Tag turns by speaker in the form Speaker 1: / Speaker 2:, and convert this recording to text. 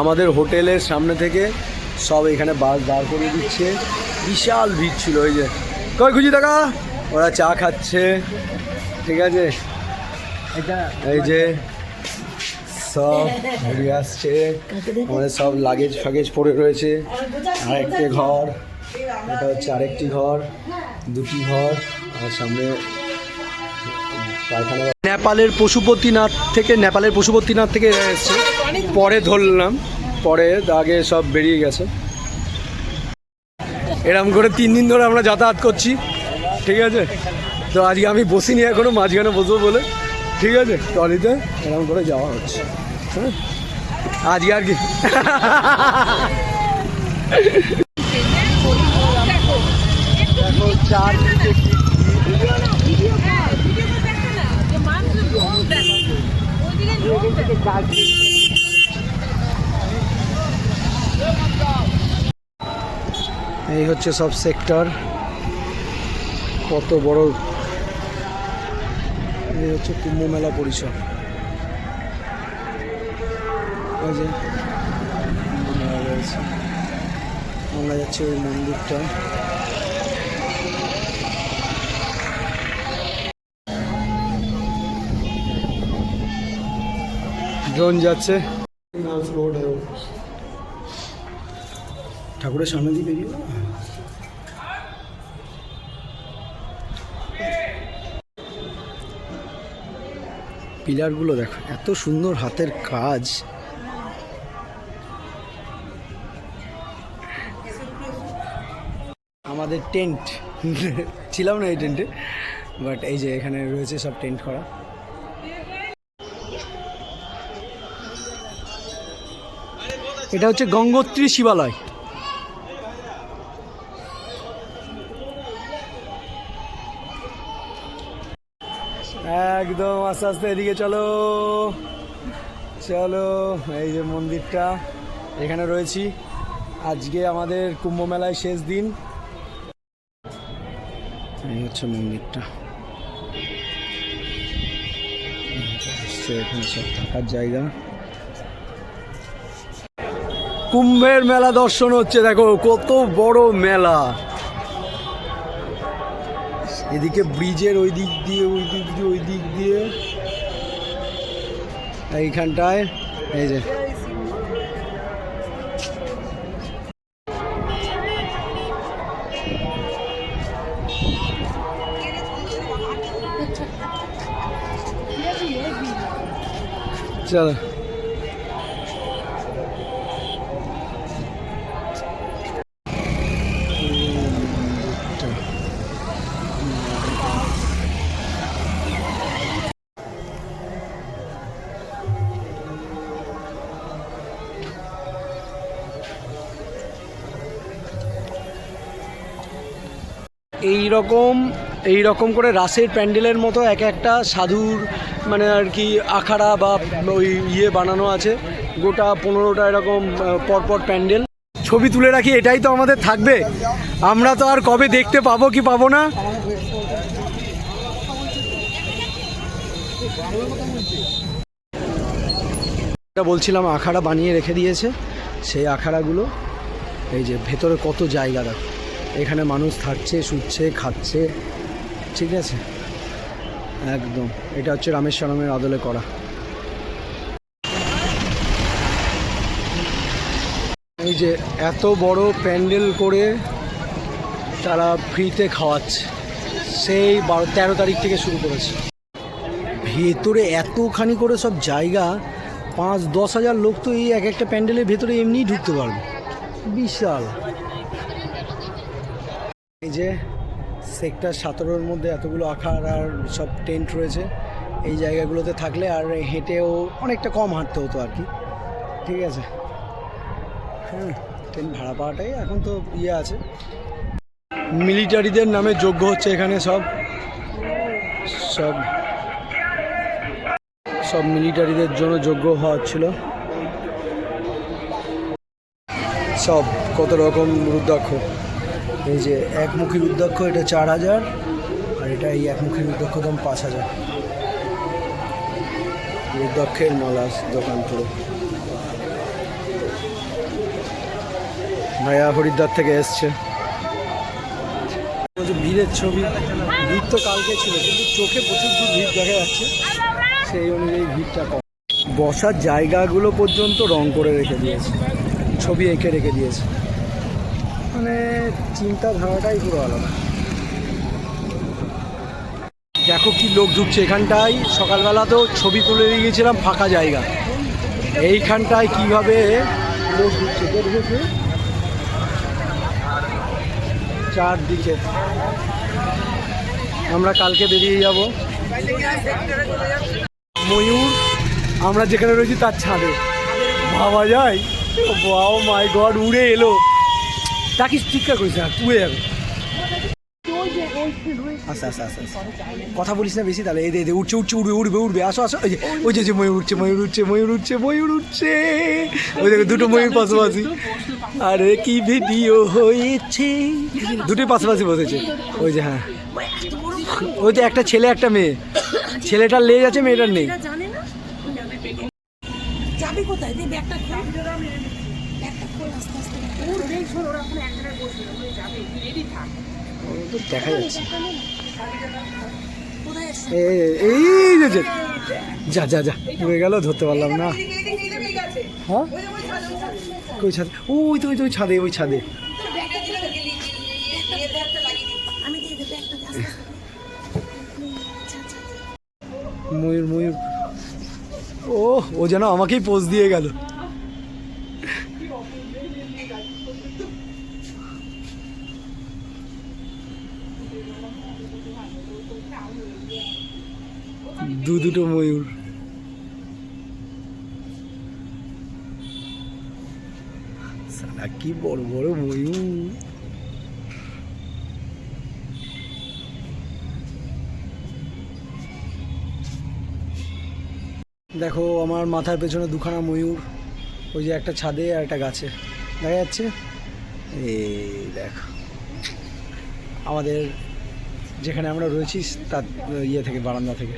Speaker 1: আমাদের হোটেলের সামনে থেকে সব এখানে বাস দাঁড় করে দিচ্ছে। বিশাল ভিড় ছিল ওই যে। কই খুঁজি দেখা ওরা চা খাচ্ছে। ঠিক আছে? এই যে সব ঘুরে আসছে। আমাদের সব লাগেজ ফাগেজ পড়ে রয়েছে। আরেকটি ঘর। এটা হচ্ছে আরেকটি ঘর। দুটি ঘর। আর সামনে পায়খানা নেপালের পশুপতিনাথ থেকে, নেপালের পশুপতিনাথ থেকে এসছে। পরে ধরলাম, পরে আগে সব বেরিয়ে গেছে। এরম করে তিন দিন ধরে আমরা যাতায়াত করছি, ঠিক আছে? তো আজকে আমি বসিনি এখনও, মাঝখানে বসবো বলে, ঠিক আছে? ট্রলিতে এরকম করে যাওয়া হচ্ছে হ্যাঁ? আজকে আর কি এই হচ্ছে সব সেক্টর। কত বড় এই হচ্ছে কুম্ভ মেলা পরিসর। আমরা যাচ্ছি ওই মন্দিরটা। ড্রোন যাচ্ছে। ঠাকুরের সামনে দিয়ে বেরিয়ে পিলারগুলো দেখো, এত সুন্দর হাতের কাজ। আমাদের টেন্ট, ছিলাম না এই টেন্টে, বাট এই যে এখানে রয়েছে সব টেন্ট করা। এটা হচ্ছে গঙ্গোত্রী শিবালয়। একদম আস্তে আস্তে এদিকে চলো। চলো, এই যে মন্দিরটা, এখানে রয়েছি। আজকে আমাদের কুম্ভ মেলায় শেষ দিন। এই হচ্ছে মন্দিরটা। এখানে সব থাকার জায়গা। কুম্ভের মেলা দর্শন হচ্ছে, দেখো, কত বড় মেলা। এদিকে ব্রিজের ওই দিক দিয়ে, ওই দিক দিয়ে, ওই দিক দিয়ে। এইখানটায়, এই যে। চলো। এই রকম এই রকম করে রাসের প্যান্ডেলের মতো এক একটা সাধুর মানে আর কি আখাড়া বা ওই ইয়ে বানানো আছে। গোটা পনেরোটা এরকম পরপর প্যান্ডেল। ছবি তুলে রাখি, এটাই তো আমাদের থাকবে। আমরা তো আর কবে দেখতে পাবো কি পাবো না? বলছিলাম, আখাড়া বানিয়ে রেখে দিয়েছে। সেই আখাড়াগুলো, এই যে ভেতরে কত জায়গা দেখো। এখানে মানুষ থাকছে, শুচ্ছে, খাচ্ছে। ঠিক আছে? একদম। এটা হচ্ছে রামেশ্বরমের আদলে করা। এই যে এত বড় প্যান্ডেল করে তারা ফ্রিতে খাওয়াচ্ছে, সেই বারো, তেরো তারিখ থেকে শুরু করেছে। ভেতরে এতখানি করে সব জায়গা, পাঁচ, দশ হাজার লোক তো এই এক একটা প্যান্ডেলের ভেতরে এমনিই ঢুকতে পারবে। বিশাল। যে সেক্টর সতেরোর মধ্যে এতগুলো আখার আর সব টেন্ট রয়েছে, এই জায়গাগুলোতে থাকলে আর হেঁটেও অনেকটা কম হাঁটতে হতো আর কি। ঠিক আছে? হ্যাঁ ট্রেন ভাড়া পাওয়াটাই এখন তো ইয়ে আছে। মিলিটারিদের নামে যোগ্য হচ্ছে এখানে সব। সব সব মিলিটারিদের জন্য যোগ্য হচ্ছিল সব কত রকম রুদ্রাক্ষ। এই যে একমুখী রুদ্রাক্ষ এটা চার হাজার আর এটা এই একমুখী রুদ্রাক্ষ দাম পাঁচ হাজার। রুদ্রাক্ষের মালা দোকান পুরো ভাইয়া হরিদ্বার থেকে এসছে। ভিড়ের ছবি ভিড় তো কালকে ছিল কিন্তু চোখে প্রচুর দূর ভিড় দেখা যাচ্ছে। সেই অনুযায়ী ভিড়টা কম। বসার জায়গাগুলো পর্যন্ত রং করে রেখে দিয়েছে। ছবি এঁকে রেখে দিয়েছে। মানে চিন্তাধারাটাই পুরো আলাদা। দেখো কি লোক ঢুকছে এখানটায়। সকালবেলা তো ছবি তুলে দিয়ে গেছিলাম ফাঁকা জায়গা। এইখানটায় কীভাবে লোক ঢুকছে ঢুকেছে চারদিকে। আমরা কালকে বেরিয়ে যাব। ময়ূর, আমরা যেখানে রয়েছি তার ছাদে। ভাবা যায় বাও মাই গড, উড়ে এলো। তাকে চিৎকার করিস না যাবে আচ্ছা আচ্ছা আচ্ছা আচ্ছা। কথা বলিস না বেশি তাহলে এই দে উঠছে উঠছে উড়বে উড়বে উড়বে আসো আসো ওই যে ওই যে, যে ময়ূর উঠছে ময়ূর উঠছে ময়ূর উঠছে ময়ূর উঠছে। ওই দেখো দুটো ময়ূর পাশাপাশি। আরে কি ভিডিও হয়েছে? দুটোই পাশাপাশি বসেছে। ওই যে হ্যাঁ। ওই যে একটা ছেলে একটা মেয়ে। ছেলেটার লেজ আছে মেয়েটার নেই।
Speaker 2: যাবি কোথায়? ব্যাগটা ওর ওরা ওখানে এক জায়গায় বসে ওখানে যাবে রেডি থাক
Speaker 1: ও তো দেখা যাচ্ছে এ- এই যে যে যা যা উড়ে গেল ধরতে পারলাম না হ্যাঁ কই ছাদে ওই তো ওই তো ওই ছাদে ওই ছাদে
Speaker 2: আচ্ছা, আচ্ছা, আচ্ছা।
Speaker 1: ময়ূর ময়ূর ও ও যেন আমাকেই পোজ দিয়ে গেল দু দুটো ময়ূর। কি বড় বড় ময়ূর। দেখো, আমার মাথার পেছনে দুখানা ময়ূর, ওই যে একটা ছাদে আর একটা গাছে। দেখা যাচ্ছে? এই দেখো। আমাদের যেখানে আমরা রয়েছি, তার ইয়ে থেকে, বারান্দা থেকে।